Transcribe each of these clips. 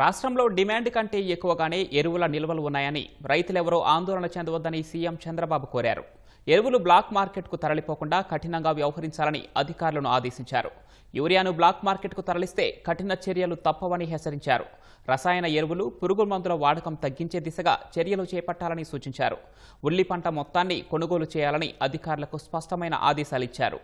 రాష్ట్రంలో డిమాండ్ కంటే ఎక్కువగానే ఎరువుల నిల్వలు ఉన్నాయని రైతులెవరూ ఆందోళన చెందవద్దని సీఎం చంద్రబాబు కోరారు. ఎరువులు బ్లాక్ మార్కెట్కు తరలిపోకుండా కఠినంగా వ్యవహరించాలని అధికారులను ఆదేశించారు. యూరియాను బ్లాక్ మార్కెట్కు తరలిస్తే కఠిన చర్యలు తప్పవని హెచ్చరించారు. రసాయన ఎరువులు పురుగు మందుల వాడకం తగ్గించే దిశగా చర్యలు చేపట్టాలని సూచించారు. ఉల్లి పంట మొత్తాన్ని కొనుగోలు చేయాలని అధికారులకు స్పష్టమైన ఆదేశాలిచ్చారు.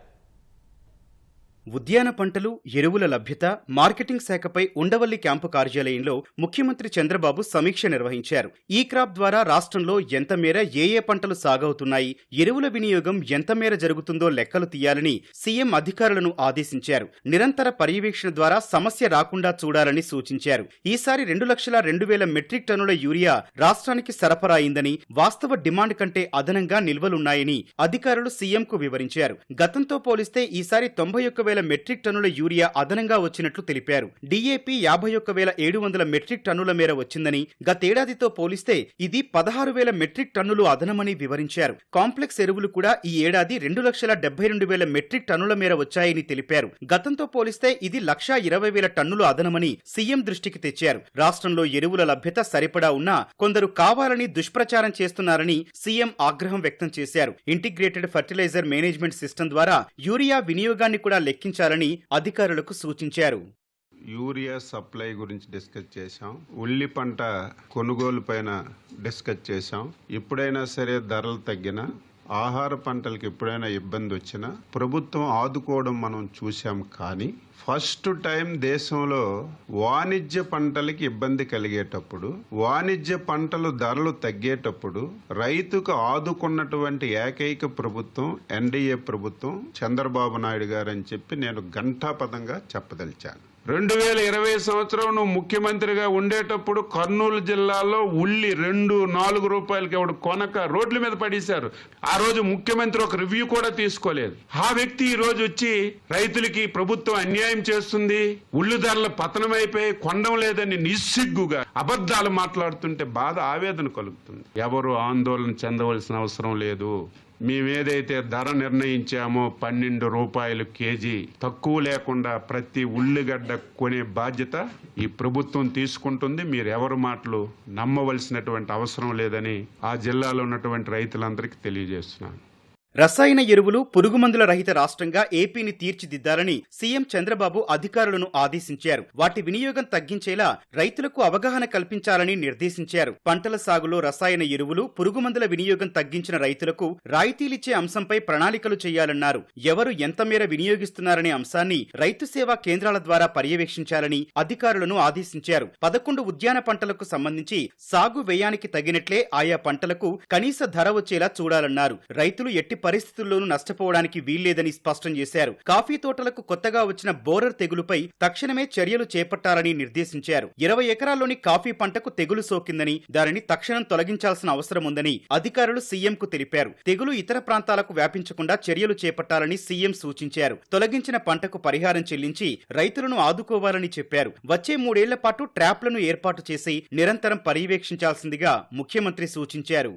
ఉద్యాన పంటలు ఎరువుల లభ్యత మార్కెటింగ్ శాఖపై ఉండవల్లి క్యాంపు కార్యాలయంలో ముఖ్యమంత్రి చంద్రబాబు సమీక్ష నిర్వహించారు. ఈ క్రాప్ ద్వారా రాష్ట్రంలో ఎంత మేర ఏ ఏ పంటలు సాగవుతున్నాయి ఎరువుల వినియోగం ఎంత మేర జరుగుతుందో లెక్కలు తీయాలని సీఎం అధికారులను ఆదేశించారు. నిరంతర పర్యవేక్షణ ద్వారా సమస్య రాకుండా చూడాలని సూచించారు. ఈసారి రెండు లక్షల రెండు వేల మెట్రిక్ టన్నుల యూరియా రాష్ట్రానికి సరఫరా అయిందని వాస్తవ డిమాండ్ కంటే అదనంగా నిల్వలున్నాయని అధికారులు సీఎంకు వివరించారు. గతంతో పోలిస్తే ఈసారి తొంభై ఒక్క వేల మెట్రిక్ టన్నుల యూరియా అదనంగా వచ్చినట్లు తెలిపారు. డీఏపీ యాభై ఒక్క వేల ఏడు వందల మెట్రిక్ టన్నుల మేర వచ్చిందని గతేడాదితో పోలిస్తే ఇది పదహారు వేల మెట్రిక్ టన్నులు అదనమని వివరించారు. కాంప్లెక్స్ ఎరువులు కూడా ఈ ఏడాది రెండు లక్షల డెబ్బై రెండు వేల మెట్రిక్ టన్నుల మేర వచ్చాయని తెలిపారు. గతంతో పోలిస్తే ఇది లక్షా ఇరవై వేల టన్నులు అదనమని సీఎం దృష్టికి తెచ్చారు. రాష్ట్రంలో ఎరువుల లభ్యత సరిపడా ఉన్నా కొందరు కావాలని దుష్ప్రచారం చేస్తున్నారని సీఎం ఆగ్రహం వ్యక్తం చేశారు. ఇంటిగ్రేటెడ్ ఫర్టిలైజర్ మేనేజ్మెంట్ సిస్టమ్ ద్వారా యూరియా వినియోగాన్ని కూడా లెక్కించాలని అధికారులకు సూచించారు. యూరియా సప్లై గురించి డిస్కస్ చేశాం. ఉల్లి పంట కొనుగోలు పైన డిస్కస్ చేశాం. ఎప్పుడైనా సరే ధరలు తగ్గినా ఆహార పంటలకు ఎప్పుడైనా ఇబ్బంది వచ్చినా ప్రభుత్వం ఆదుకోవడం మనం చూశాం కానీ ఫస్ట్ టైం దేశంలో వాణిజ్య పంటలకి ఇబ్బంది కలిగేటప్పుడు వాణిజ్య పంటలు ధరలు తగ్గేటప్పుడు రైతుకు ఆదుకున్నటువంటి ఏకైక ప్రభుత్వం ఎన్డీఏ ప్రభుత్వం చంద్రబాబు నాయుడు గారు అని చెప్పి నేను ఘంటాపదంగా చెప్పదలిచాను. రెండు వేల ఇరవై సంవత్సరం నువ్వు ముఖ్యమంత్రిగా ఉండేటప్పుడు కర్నూలు జిల్లాలో ఉల్లి రెండు నాలుగు రూపాయలకి ఎవడు కొనక రోడ్ల మీద పడేశారు. ఆ రోజు ముఖ్యమంత్రి ఒక రివ్యూ కూడా తీసుకోలేదు. ఆ వ్యక్తి ఈ రోజు వచ్చి రైతులకి ప్రభుత్వం అన్యాయం చేస్తుంది ఉల్లి ధరల అయిపోయి కొండం లేదని నిస్సిగ్గుగా అబద్ధాలు మాట్లాడుతుంటే బాధ ఆవేదన కలుగుతుంది. ఎవరు ఆందోళన చెందవలసిన అవసరం లేదు. మేమేదైతే ధర నిర్ణయించామో పన్నెండు రూపాయలు కేజీ తక్కువ లేకుండా ప్రతి ఉల్లిగడ్డ కొనే బాధ్యత ఈ ప్రభుత్వం తీసుకుంటుంది. మీరు ఎవరి మాటలు నమ్మవలసినటువంటి అవసరం లేదని ఆ జిల్లాలో ఉన్నటువంటి రైతులందరికీ తెలియజేస్తున్నాను. రసాయన ఎరువులు పురుగుమందుల రహిత రాష్ట్రంగా ఏపీని తీర్చిదిద్దాలని సీఎం చంద్రబాబు అధికారులను ఆదేశించారు. వాటి వినియోగం తగ్గించేలా రైతులకు అవగాహన కల్పించాలని నిర్దేశించారు. పంటల సాగులో రసాయన ఎరువులు పురుగుమందుల వినియోగం తగ్గించిన రైతులకు రాయితీలిచ్చే అంశంపై ప్రణాళికలు చేయాలన్నారు. ఎవరు ఎంత మేర వినియోగిస్తున్నారనే అంశాన్ని రైతు సేవా కేంద్రాల ద్వారా పర్యవేక్షించాలని అధికారులను ఆదేశించారు. పదకొండు ఉద్యాన పంటలకు సంబంధించి సాగు వ్యయానికి తగినట్లే ఆయా పంటలకు కనీస ధర వచ్చేలా చూడాలన్నారు. రైతులు ఎట్టి పరిస్థితుల్లోనూ నష్టపోవడానికి వీల్లేదని స్పష్టం చేశారు. కాఫీ తోటలకు కొత్తగా వచ్చిన బోరర్ తెగులుపై తక్షణమే చర్యలు చేపట్టాలని నిర్దేశించారు. ఇరవై ఎకరాల్లోని కాఫీ పంటకు తెగులు సోకిందని దానిని తక్షణం తొలగించాల్సిన అవసరం ఉందని అధికారులు సీఎంకు తెలిపారు. తెగులు ఇతర ప్రాంతాలకు వ్యాపించకుండా చర్యలు చేపట్టాలని సీఎం సూచించారు. తొలగించిన పంటకు పరిహారం చెల్లించి రైతులను ఆదుకోవాలని చెప్పారు. వచ్చే మూడేళ్ళ పాటు ట్రాప్లను ఏర్పాటు చేసి నిరంతరం పర్యవేక్షించాల్సిందిగా ముఖ్యమంత్రి సూచించారు.